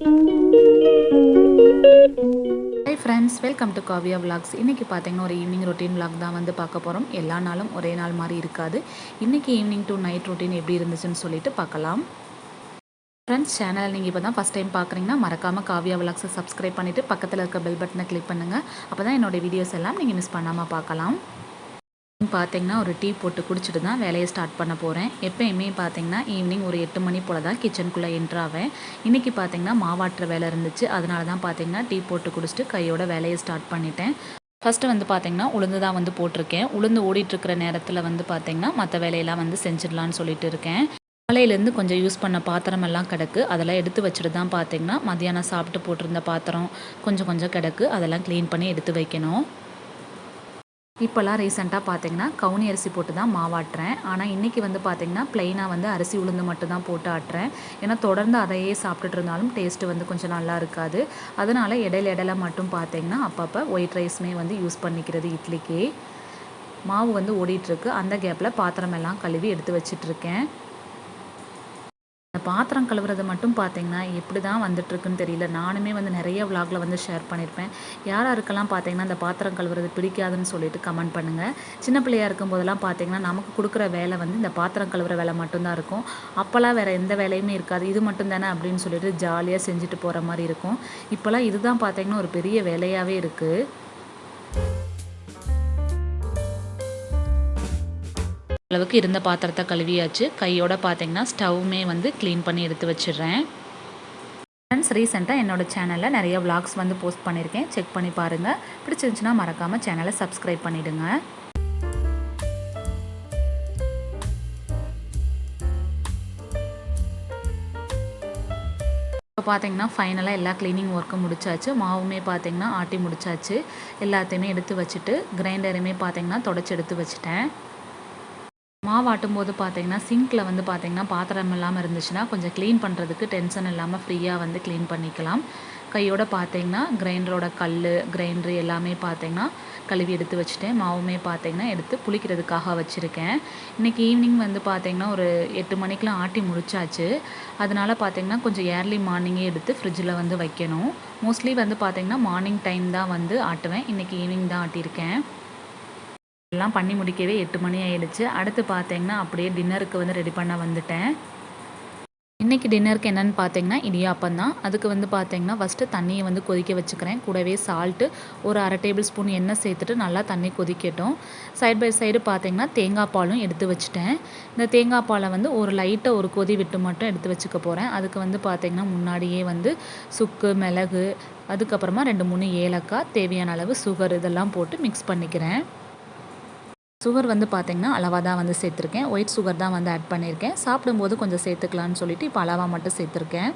Hi friends welcome to Kaviya vlogs. இன்றைக்கி பார்த்தீங்கன்னா ஒரு ஈவினிங் ரொட்டீன் vlog தான் வந்து பார்க்க போகிறோம் எல்லா நாளும் ஒரே நாள் மாதிரி இருக்காது. இன்றைக்கி ஈவினிங் டு நைட் ரொட்டீன் எப்படி இருந்துச்சுன்னு சொல்லிட்டு பார்க்கலாம். ஃப்ரெண்ட்ஸ் சேனல் நீங்கள் இப்போ தான் ஃபஸ்ட் டைம் பார்க்குறீங்கன்னா மறக்காமல் காவியா விளாக்ஸை சப்ஸ்கிரைப் பண்ணிவிட்டு பக்கத்தில் இருக்க பெல் பட்டனை கிளிக் பண்ணுங்கள் அப்போ தான் என்னோடய வீடியோஸ் எல்லாம் நீங்கள் மிஸ் பண்ணாமல் பார்க்கலாம். பார்த்தீங்கன்னா ஒரு டீ போட்டு குடிச்சிட்டு தான் வேலையை ஸ்டார்ட் பண்ண போகிறேன் எப்போயுமே பார்த்தீங்கன்னா ஈவினிங் ஒரு எட்டு மணி போல் தான் கிச்சனுக்குள்ளே என்ட்ராவேன் இன்றைக்கி பார்த்தீங்கன்னா மாவாட்டுற வேலை இருந்துச்சு. அதனால தான் பார்த்தீங்கன்னா டீ போட்டு குடிச்சிட்டு கையோட வேலையை ஸ்டார்ட் பண்ணிட்டேன். ஃபஸ்ட்டு வந்து பார்த்தீங்கன்னா உளுந்து தான் வந்து போட்டிருக்கேன். உளுந்து ஓடிட்டுருக்கிற நேரத்தில் வந்து பார்த்தீங்கன்னா மற்ற வேலையெல்லாம் வந்து செஞ்சிடலான்னு சொல்லிட்டு இருக்கேன். காலையிலேருந்து கொஞ்சம் யூஸ் பண்ண பாத்திரம் எல்லாம் கிடக்கு. அதெல்லாம் எடுத்து வச்சுட்டு தான் பார்த்தீங்கன்னா மதியானம் சாப்பிட்டு போட்டிருந்த பாத்திரம் கொஞ்சம் கொஞ்சம் கிடக்கு. அதெல்லாம் க்ளீன் பண்ணி எடுத்து வைக்கணும். இப்போல்லாம் ரீசெண்டாக பார்த்தீங்கன்னா கவுனி அரிசி போட்டு தான் மாவாட்டுறேன் ஆனால் இன்றைக்கி வந்து பார்த்திங்கன்னா ப்ளைனாக வந்து அரிசி உளுந்து மட்டும் தான் போட்டு ஆட்டுறேன். ஏன்னா தொடர்ந்து அதையே சாப்பிட்டுட்டு இருந்தாலும் டேஸ்ட்டு வந்து கொஞ்சம் நல்லா இருக்காது. அதனால் இடையில இடையில மட்டும் பார்த்தீங்கன்னா அப்பப்போ ஒயிட் ரைஸுமே வந்து யூஸ் பண்ணிக்கிறது இட்லிக்கு. மாவு வந்து ஓடிட்டுருக்கு அந்த கேப்பில் பாத்திரமெல்லாம் கழுவி எடுத்து வச்சிட்ருக்கேன் பாத்திரம் கழுவுறது மட்டும் பார்த்தீங்கன்னா எப்படி தான் வந்துட்டுருக்குன்னு தெரியல. நானுமே வந்து நிறைய விலாகில் வந்து ஷேர் பண்ணியிருப்பேன். யார் யாருக்கெல்லாம் பார்த்தீங்கன்னா அந்த பாத்திரம் கழுவுறது பிடிக்காதுன்னு சொல்லிட்டு கமெண்ட் பண்ணுங்கள் சின்ன பிள்ளையா இருக்கும்போதெல்லாம் பார்த்தீங்கன்னா நமக்கு கொடுக்குற வேலை வந்து இந்த பாத்திரம் கழுவுற வேலை மட்டும்தான் இருக்கும். அப்போல்லாம் வேறு எந்த வேலையுமே இருக்காது. இது மட்டும் தானே அப்படின்னு சொல்லிட்டு ஜாலியாக செஞ்சுட்டு போகிற மாதிரி இருக்கும். இப்போல்லாம் இதுதான் பார்த்தீங்கன்னா ஒரு பெரிய வேலையாகவே இருக்குது அளவுக்கு இருந்த பாத்திரத்தை கழுவியாச்சு. கையோட பார்த்தீங்கன்னா ஸ்டவ்வுமே வந்து க்ளீன் பண்ணி எடுத்து வச்சிடுறேன். ஃப்ரெண்ட்ஸ் ரீசெண்டாக என்னோட சேனலில் நிறைய விளாக்ஸ் வந்து போஸ்ட் பண்ணியிருக்கேன் செக் பண்ணி பாருங்கள் பிடிச்சிருந்துச்சுன்னா மறக்காமல் சேனலை சப்ஸ்கிரைப் பண்ணிவிடுங்க இப்போ பார்த்தீங்கன்னா ஃபைனலாக எல்லா க்ளீனிங் ஒர்க்கும் முடிச்சாச்சு. மாவுமே பார்த்தீங்கன்னா ஆட்டி முடிச்சாச்சு. எல்லாத்தையுமே எடுத்து வச்சுட்டு கிரைண்டருமே பார்த்தீங்கன்னா தொடச்சி எடுத்து வச்சுட்டேன். மாவாட்டும் போது பார்த்தீங்கன்னா சிங்க்கில் வந்து பார்த்தீங்கன்னா பாத்திரம் இல்லாமல் இருந்துச்சுன்னா கொஞ்சம் க்ளீன் பண்ணுறதுக்கு டென்ஷன் இல்லாமல் ஃப்ரீயாக வந்து க்ளீன் பண்ணிக்கலாம். கையோட பார்த்தீங்கன்னா கிரைண்டரோட கல் கிரைண்டரு எல்லாமே பார்த்தீங்கன்னா கழுவி எடுத்து வச்சுட்டேன். மாவுமே பார்த்தீங்கன்னா எடுத்து புளிக்கிறதுக்காக வச்சுருக்கேன். இன்றைக்கி ஈவினிங் வந்து பார்த்தீங்கன்னா ஒரு எட்டு மணிக்கெலாம் ஆட்டி முடிச்சாச்சு. அதனால பார்த்தீங்கன்னா கொஞ்சம் ஏர்லி மார்னிங்கே எடுத்து ஃப்ரிட்ஜில் வந்து வைக்கணும். மோஸ்ட்லி வந்து பார்த்தீங்கன்னா மார்னிங் டைம் தான் வந்து ஆட்டுவேன். இன்றைக்கி ஈவினிங் தான் ஆட்டியிருக்கேன். எல்லாம் பண்ணி முடிக்கவே எட்டு மணி ஆயிடுச்சு. அடுத்து பார்த்தீங்கன்னா அப்படியே டின்னருக்கு வந்து ரெடி பண்ண வந்துட்டேன். இன்றைக்கி டின்னருக்கு என்னென்னு பார்த்தீங்கன்னா இடியாப்பம் தான். அதுக்கு வந்து பார்த்தீங்கன்னா ஃபஸ்ட்டு தண்ணியை வந்து கொதிக்க வச்சுக்கிறேன். கூடவே சால்ட்டு ஒரு அரை டேபிள் ஸ்பூன் எண்ணெய் சேர்த்துட்டு நல்லா தண்ணி கொதிக்கட்டும். சைட் பை சைடு பார்த்தீங்கன்னா தேங்காய் பாலும் எடுத்து வச்சுட்டேன். இந்த தேங்காய் பாலை வந்து ஒரு லைட்டாக ஒரு கொதி விட்டு மட்டும் எடுத்து வச்சுக்க போகிறேன் அதுக்கு வந்து பார்த்தீங்கன்னா முன்னாடியே வந்து சுக்கு மிளகு அதுக்கப்புறமா ரெண்டு மூணு ஏலக்காய் தேவையான அளவு சுகர் இதெல்லாம் போட்டு மிக்ஸ் பண்ணிக்கிறேன். சுகர் வந்து பார்த்திங்கன்னா அளவாக தான் வந்து சேர்த்துருக்கேன். ஒயிட் சுகர் தான் வந்து ஆட் பண்ணியிருக்கேன் சாப்பிடும்போது கொஞ்சம் சேர்த்துக்கலான்னு சொல்லிட்டு இப்போ அளவாக மட்டும் சேர்த்துருக்கேன்.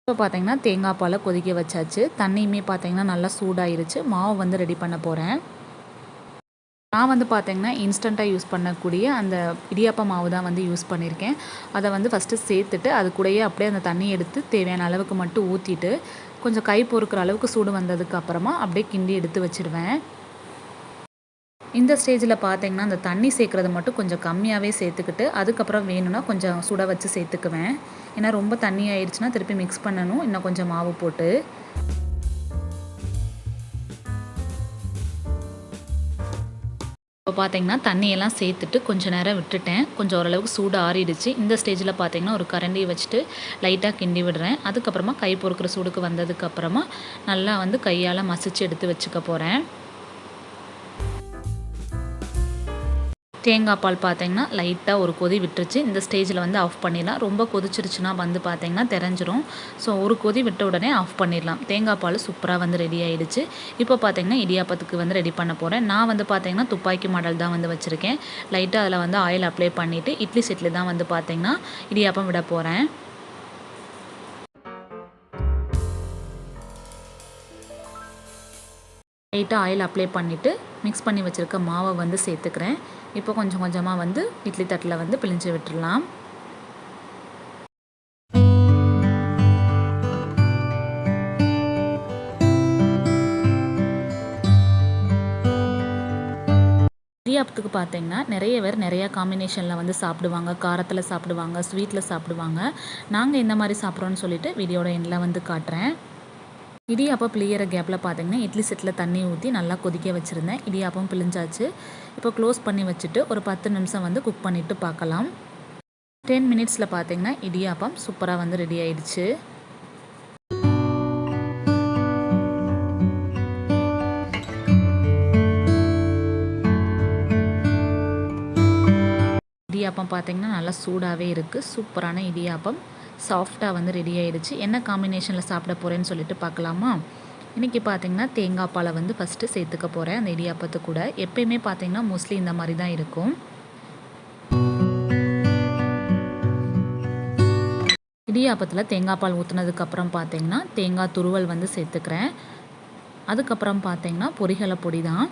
இப்போ பார்த்தீங்கன்னா தேங்காய் பாலை கொதிக்க வச்சாச்சு. தண்ணியுமே பார்த்தீங்கன்னா நல்லா சூடாயிருச்சு. மாவு வந்து ரெடி பண்ண போகிறேன் நான் வந்து பார்த்தீங்கன்னா இன்ஸ்டண்ட்டாக யூஸ் பண்ணக்கூடிய அந்த இடியாப்ப மாவு தான் வந்து யூஸ் பண்ணியிருக்கேன். அதை வந்து ஃபஸ்ட்டு சேர்த்துட்டு அது கூடயே அப்படியே அந்த தண்ணி எடுத்து தேவையான அளவுக்கு மட்டும் ஊற்றிட்டு கொஞ்சம் கை பொறுக்கிற அளவுக்கு சூடு வந்ததுக்கு அப்புறமா அப்படியே கிண்டி எடுத்து வச்சுடுவேன் இந்த ஸ்டேஜில் பார்த்தீங்கன்னா அந்த தண்ணி சேர்க்குறது மட்டும் கொஞ்சம் கம்மியாகவே சேர்த்துக்கிட்டு அதுக்கப்புறம் வேணும்னா கொஞ்சம் சுட வச்சு சேர்த்துக்குவேன். ஏன்னா ரொம்ப தண்ணி ஆயிடுச்சுன்னா திருப்பி மிக்ஸ் பண்ணணும். இன்னும் கொஞ்சம் மாவு போட்டு. இப்போ பார்த்தீங்கன்னா தண்ணியெல்லாம் சேர்த்துட்டு கொஞ்சம் நேரம் விட்டுட்டேன். கொஞ்சம் ஓரளவுக்கு சூடு ஆறிடுச்சு. இந்த ஸ்டேஜில் பார்த்தீங்கன்னா ஒரு கரண்டியை வச்சுட்டு லைட்டாக கிண்டி விடுறேன். அதுக்கப்புறமா கை பொறுக்கிற சூடுக்கு வந்ததுக்கப்புறமா நல்லா வந்து கையால் மசிச்சு எடுத்து வச்சுக்க போகிறேன் தேங்காய் பால் பார்த்தீங்கன்னா லைட்டாக ஒரு கொதி விட்டுருச்சு. இந்த ஸ்டேஜில் வந்து ஆஃப் பண்ணிடலாம். ரொம்ப கொதிச்சிருச்சுன்னா வந்து பார்த்தீங்கன்னா தெரிஞ்சிரும். ஸோ ஒரு கொதி விட்ட உடனே ஆஃப் பண்ணிடலாம். தேங்காய் பால் சூப்பராக வந்து ரெடி ஆகிடுச்சு இப்போ பார்த்தீங்கன்னா இடியாப்பத்துக்கு வந்து ரெடி பண்ண போகிறேன் நான் வந்து பார்த்தீங்கன்னா துப்பாக்கி மாடல் தான் வந்து வச்சுருக்கேன். லைட்டாக அதில் வந்து ஆயில் அப்ளை பண்ணிவிட்டு இட்லி செட்டில் தான் வந்து பார்த்தீங்கன்னா இடியாப்பம் விட போகிறேன் லைட்டாக ஆயில் அப்ளை பண்ணிவிட்டு மிக்ஸ் பண்ணி வச்சுருக்க மாவை வந்து சேர்த்துக்கிறேன். இப்போ கொஞ்சம் கொஞ்சமாக வந்து இட்லி தட்டில் வந்து பிழிஞ்சு விட்டுடலாம். இடியாப்பத்துக்கு பார்த்தீங்கன்னா நிறைய பேர் நிறையா காம்பினேஷனில் வந்து சாப்பிடுவாங்க. காரத்தில் சாப்பிடுவாங்க ஸ்வீட்டில் சாப்பிடுவாங்க. நாங்கள் இந்த மாதிரி சாப்பிட்றோன்னு சொல்லிட்டு வீடியோட எண்ணில் வந்து காட்டுறேன். இடியாப்பம் பிழியிற கேப்பில் பார்த்தீங்கன்னா இட்லி செட்டில் தண்ணி ஊற்றி நல்லா கொதிக்க வச்சுருந்தேன். இடியாப்பம் பிழிஞ்சாச்சு. இப்போ க்ளோஸ் பண்ணி வச்சுட்டு ஒரு பத்து நிமிஷம் வந்து குக் பண்ணிவிட்டு பார்க்கலாம் டென் மினிட்ஸில் பார்த்தீங்கன்னா இடியாப்பம் சூப்பராக வந்து ரெடி ஆயிடுச்சு. இடியாப்பம் பார்த்தீங்கன்னா நல்லா சூடாகவே இருக்குது சூப்பரான இடியாப்பம். சாஃப்டாக வந்து ரெடி ஆயிடுச்சு. என்ன காம்பினேஷனில் சாப்பிட போகிறேன்னு சொல்லிட்டு பார்க்கலாமா? இன்றைக்கி பார்த்தீங்கன்னா தேங்காய் பாலை வந்து ஃபஸ்ட்டு சேர்த்துக்க போகிறேன் அந்த இடியாப்பத்து கூட. எப்பயுமே பார்த்தீங்கன்னா மோஸ்ட்லி இந்த மாதிரி தான் இருக்கும். இடியாப்பத்தில் தேங்காய் பால் ஊற்றுனதுக்கப்புறம் பார்த்தீங்கன்னா தேங்காய் துருவல் வந்து சேர்த்துக்கிறேன். அதுக்கப்புறம் பார்த்தீங்கன்னா பொரிகளை பொடி தான்.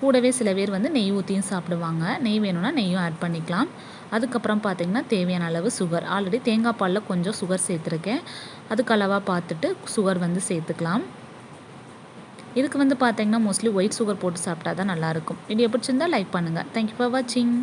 கூடவே சில பேர் வந்து நெய் ஊற்றியும் சாப்பிடுவாங்க. நெய் வேணும்னா நெய்யும் ஆட் பண்ணிக்கலாம். அதுக்கப்புறம் பார்த்திங்கன்னா தேவையான அளவு சுகர் ஆல்ரெடி தேங்காய் பாலில் கொஞ்சம் சுகர் சேர்த்துருக்கேன். அதுக்கு அளவாக பார்த்துட்டு சுகர் வந்து சேர்த்துக்கலாம். இதுக்கு வந்து பார்த்திங்கன்னா மோஸ்ட்லி ஒயிட் சுகர் போட்டு சாப்பிட்டா தான் நல்லாயிருக்கும் வீடியோ பிடிச்சிருந்தா லைக் பண்ணுங்கள் தேங்க்யூ ஃபார் வாட்சிங்